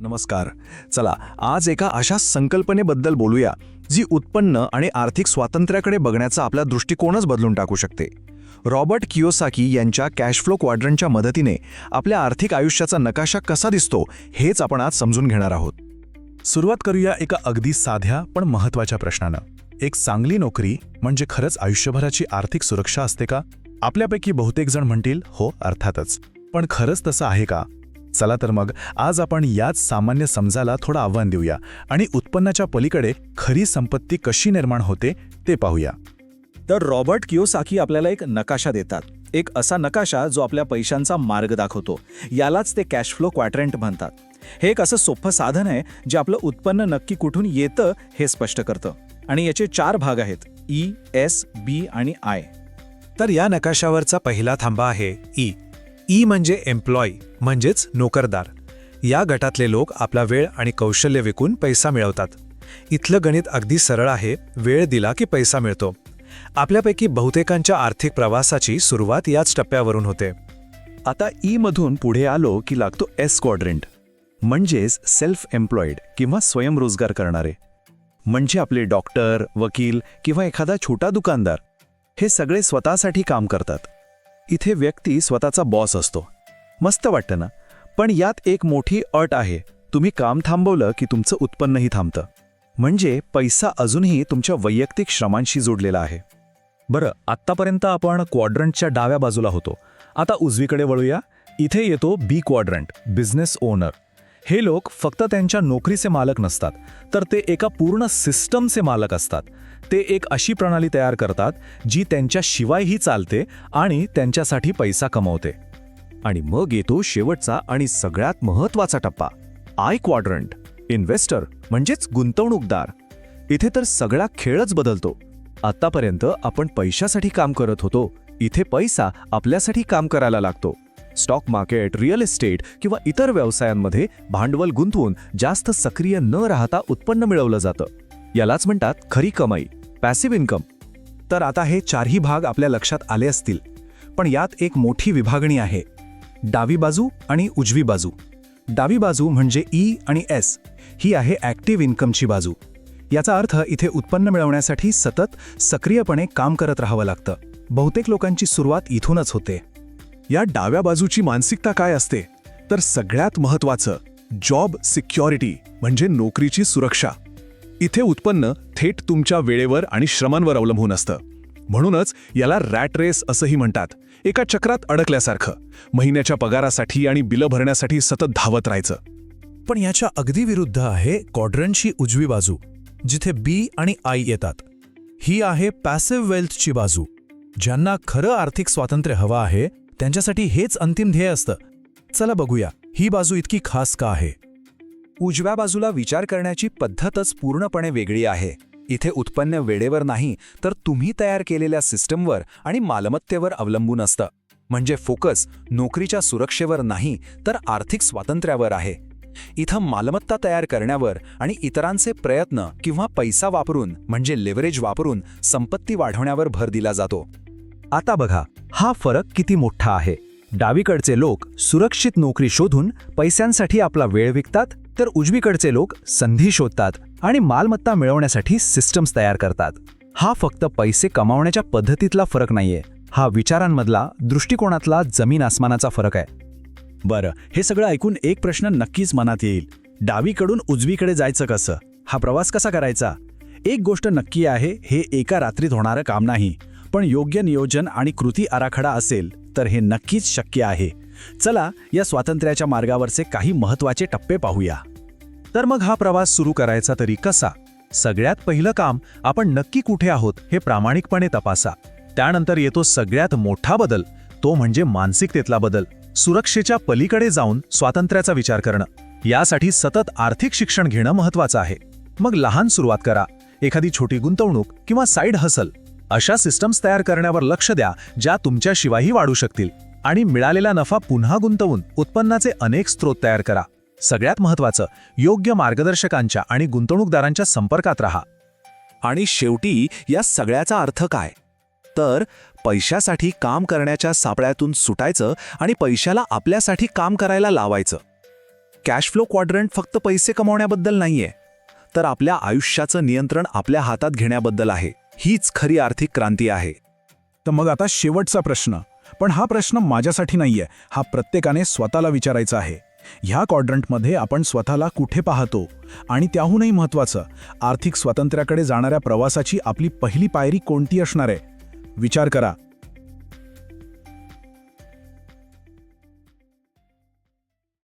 नमस्कार. चला आज एका अशा संकल्पनेबद्दल बोलूया जी उत्पन्न आणि आर्थिक स्वातंत्र्याकडे बघण्याचा आपला दृष्टिकोनच बदलून टाकू शकते. रॉबर्ट कियोसाकी यांच्या कॅशफ्लो क्वाड्रंटच्या मदतीने आपल्या आर्थिक आयुष्याचा नकाशा कसा दिसतो हेच आपण आज समजून घेणार आहोत. सुरुवात करूया एका अगदी साध्या पण महत्त्वाच्या प्रश्नानं. एक चांगली नोकरी म्हणजे खरंच आयुष्यभराची आर्थिक सुरक्षा असते का? आपल्यापैकी बहुतेक जण म्हणतील हो अर्थातच. पण खरंच तसं आहे का? चला तर मग आज आपण याच सामान्य समजाला थोडं आव्हान देऊया आणि उत्पन्नाच्या पलीकडे खरी संपत्ती कशी निर्माण होते ते पाहूया. तर रॉबर्ट कियोसाकी आपल्याला एक नकाशा देतात. एक असा नकाशा जो आपल्या पैशांचा मार्ग दाखवतो. यालाच ते कॅश फ्लो क्वाड्रंट म्हणतात. हे एक असं सोपं साधन आहे जे आपलं उत्पन्न नक्की कुठून येतं हे स्पष्ट करतं. आणि याचे चार भाग आहेत ई एस बी आणि आय तर या नकाशावरचा पहिला थांबा आहे ई ई म्हणजे एम्प्लॉई म्हणजेच नोकरदार. या गटातले लोक आपला वेळ आणि कौशल्य विकून पैसा मिळवतात. इथलं गणित अगदी सरळ आहे वेळ दिला की पैसा मिळतो. आपल्यापैकी बहुतेकांच्या आर्थिक प्रवासाची सुरुवात याच टप्प्यावरून होते. आता ई मधून पुढे आलो की लागतो एस क्वाड्रेंट म्हणजेच सेल्फ एम्प्लॉईड किंवा स्वयंरोजगार करणारे. म्हणजे आपले डॉक्टर वकील किंवा एखादा छोटा दुकानदार हे सगळे स्वतःसाठी काम करतात. इथे व्यक्ती स्वतःचा बॉस असतो. मस्त वाटतं ना? पण यात एक मोठी अट आहे. तुम्ही काम थांबवलं की तुमचं उत्पन्नही थांबतं. म्हणजे पैसा अजूनही तुमच्या वैयक्तिक श्रमांशी जोडलेला आहे. बरं आत्तापर्यंत आपण क्वाड्रंटच्या डाव्या बाजूला होतो. आता उजवीकडे वळूया. इथे येतो बी क्वाड्रंट बिझनेस ओनर हे लोक फक्त त्यांच्या नोकरीचे मालक नसतात तर ते एका पूर्ण सिस्टमचे मालक असतात. ते एक अशी प्रणाली तयार करतात जी त्यांच्याशिवायही चालते आणि त्यांच्यासाठी पैसा कमवते. आणि मग येतो शेवटचा आणि सगळ्यात महत्त्वाचा टप्पा आय क्वाड्रंट इन्व्हेस्टर म्हणजेच गुंतवणूकदार. इथे तर सगळा खेळच बदलतो. आतापर्यंत आपण पैशासाठी काम करत होतो. इथे पैसा आपल्यासाठी काम करायला लागतो. स्टॉक मार्केट रिअल इस्टेट किंवा इतर व्यवसायांमध्ये भांडवल गुंतवून जास्त सक्रिय न राहता उत्पन्न मिळवलं जातं. यालाच म्हणतात खरी कमाई पॅसिव्ह इन्कम तर आता हे चारही भाग आपल्या लक्षात आले असतील. पण यात एक मोठी विभागणी आहे. डावी बाजू आणि उजवी बाजू. डावी बाजू म्हणजे ई आणि एस ही आहे ॲक्टिव्ह इन्कमची बाजू. याचा अर्थ इथे उत्पन्न मिळवण्यासाठी सतत सक्रियपणे काम करत राहावं लागतं. बहुतेक लोकांची सुरुवात इथूनच होते. या डाव्या बाजूची मानसिकता काय असते? तर सगळ्यात महत्वाचं जॉब सिक्युरिटी म्हणजे नोकरीची सुरक्षा. इथे उत्पन्न थेट तुमच्या वेळेवर आणि श्रमांवर अवलंबून असतं. म्हणूनच याला रॅट रेस असंही म्हणतात. एका चक्रात अडकल्यासारखं. महिन्याच्या पगारासाठी आणि बिलं भरण्यासाठी सतत धावत राहायचं. पण याच्या अगदी विरुद्ध आहे कॉड्रनची उजवी बाजू जिथे बी आणि आय येतात. ही आहे पॅसिव्ह वेल्थची बाजू ज्यांना खरं आर्थिक स्वातंत्र्य हवं आहे त्यांच्यासाठी हेच अंतिम ध्येय असतं. चला बघूया ही बाजू इतकी खास का आहे? उजव्या बाजूला विचार करण्याची पद्धतच पूर्णपणे वेगळी आहे. इथे उत्पन्न वेळेवर नाही तर तुम्ही तयार केलेल्या सिस्टमवर आणि मालमत्तेवर अवलंबून असतं. म्हणजे फोकस नोकरीच्या सुरक्षेवर नाही तर आर्थिक स्वातंत्र्यावर आहे. इथं मालमत्ता तयार करण्यावर आणि इतरांचे प्रयत्न किंवा पैसा वापरून म्हणजे लेवरेज वापरून संपत्ती वाढवण्यावर भर दिला जातो. आता बघा हा फरक किती मोठा आहे? डावीकडचे लोक सुरक्षित नोकरी शोधून पैशांसाठी आपला वेळ विकतात तर उजवीकडचे लोक संधी शोधतात आणि मालमत्ता मिळवण्यासाठी सिस्टम्स तयार करतात. हा फक्त पैसे कमावण्याच्या पद्धतीतला फरक नाहीये. हा विचारांमधला दृष्टिकोनातला जमीन आसमानाचा फरक आहे. बरं हे सगळं ऐकून एक प्रश्न नक्कीच मनात येईल. डावीकडून उजवीकडे जायचं कसं? हा प्रवास कसा करायचा? एक गोष्ट नक्की आहे हे एका रात्रीत होणारं काम नाही. पण योग्य नियोजन आणि कृती आराखडा असेल तर हे नक्कीच शक्य आहे. चला या स्वातंत्र्याच्या मार्गावरचे काही महत्त्वाचे टप्पे पाहूया. तर मग हा प्रवास सुरू करायचा तरी कसा? सगळ्यात पहिलं काम आपण नक्की कुठे आहोत हे प्रामाणिकपणे तपासा. त्यानंतर येतो सगळ्यात मोठा बदल तो म्हणजे मानसिकतेतला बदल. सुरक्षेच्या पलीकडे जाऊन स्वातंत्र्याचा विचार करणं. यासाठी सतत आर्थिक शिक्षण घेणं महत्वाचं आहे. मग लहान सुरुवात करा. एखादी छोटी गुंतवणूक किंवा साईड हसल. अशा सिस्टम्स तयार करण्यावर लक्ष द्या ज्या तुमच्याशिवायही वाढू शकतील. आणि मिळालेला नफा पुन्हा गुंतवून उत्पन्नाचे अनेक स्रोत तयार करा. सगळ्यात महत्वाचं योग्य मार्गदर्शकांच्या आणि गुंतवणूकदारांच्या संपर्कात राहा. आणि शेवटी या सगळ्याचा अर्थ काय? तर पैशासाठी काम करण्याच्या सापळ्यातून सुटायचं आणि पैशाला आपल्यासाठी काम करायला लावायचं. कॅश फ्लो क्वाड्रंट फक्त पैसे कमावण्याबद्दल नाहीये. तर आपल्या आयुष्याचं नियंत्रण आपल्या हातात घेण्याबद्दल आहे. हीच खरी आर्थिक क्रांती आहे. तर मग आता शेवटचा प्रश्न. पण हा प्रश्न माझ्यासाठी नाहीये. हा प्रत्येकाने स्वतःला विचारायचा आहे. ह्या क्वाड्रंटमध्ये आपण स्वतःला कुठे पाहतो? आणि त्याहूनही महत्त्वाचं आर्थिक स्वातंत्र्याकडे जाणाऱ्या प्रवासाची आपली पहिली पायरी कोणती असणार आहे? विचार करा.